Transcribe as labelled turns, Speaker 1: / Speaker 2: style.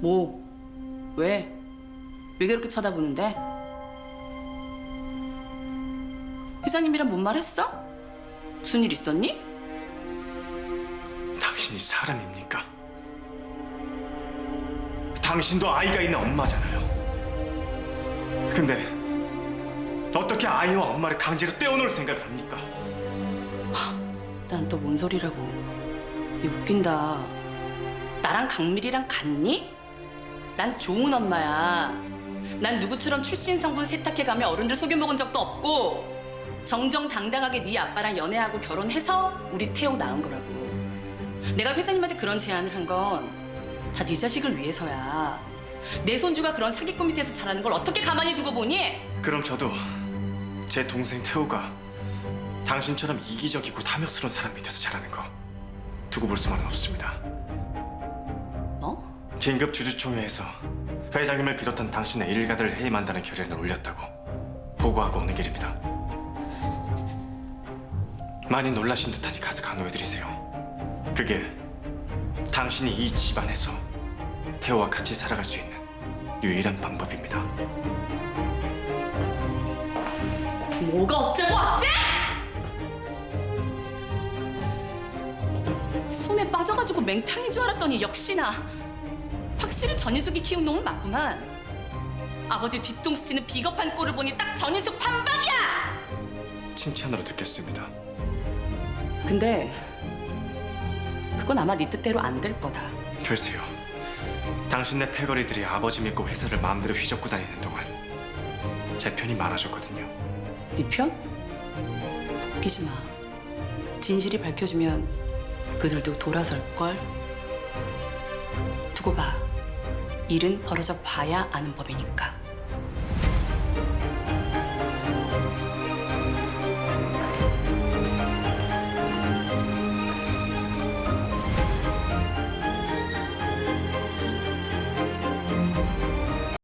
Speaker 1: 뭐? 왜? 왜 그렇게 쳐다보는데? 회장님이랑 뭔 말 했어? 무슨 일 있었니?
Speaker 2: 당신이 사람입니까? 당신도 아이가 있는 엄마잖아요. 근데 어떻게 아이와 엄마를 강제로 떼어놓을 생각을 합니까?
Speaker 1: 난 또 뭔 소리라고. 이 웃긴다. 나랑 강밀이랑 같니? 난 좋은 엄마야. 난 누구처럼 출신 성분 세탁해 가며 어른들 속여 먹은 적도 없고 정정당당하게 네 아빠랑 연애하고 결혼해서 우리 태호 낳은 거라고. 내가 회장님한테 그런 제안을 한 건 다 네 자식을 위해서야. 내 손주가 그런 사기꾼 밑에서 자라는 걸 어떻게 가만히 두고 보니?
Speaker 2: 그럼 저도 제 동생 태호가 당신처럼 이기적이고 탐욕스러운 사람 밑에서 자라는 거 두고 볼 수만은 없습니다.
Speaker 1: 뭐?
Speaker 2: 긴급 주주총회에서 회장님을 비롯한 당신의 일가들을 해임한다는 결의안을 올렸다고 보고하고 오는 길입니다. 많이 놀라신 듯하니 가서 간호해드리세요. 그게 당신이 이 집안에서 태호와 같이 살아갈 수 있는 유일한 방법입니다.
Speaker 1: 뭐가 어쩌고 어째? 손에 빠져가지고 맹탕인 줄 알았더니 역시나 확실히 전인숙이 키운 놈은 맞구만. 아버지 뒤통수 치는 비겁한 꼴을 보니 딱 전인숙 판박이야.
Speaker 2: 칭찬으로 듣겠습니다.
Speaker 1: 근데 그건 아마 네 뜻대로 안 될 거다.
Speaker 2: 글쎄요. 당신네 패거리들이 아버지 믿고 회사를 마음대로 휘젓고 다니는 동안 제 편이 많아졌거든요.
Speaker 1: 네 편? 웃기지 마. 진실이 밝혀지면 그들도 돌아설 걸. 두고 봐. 일은 벌어져 봐야 아는 법이니까.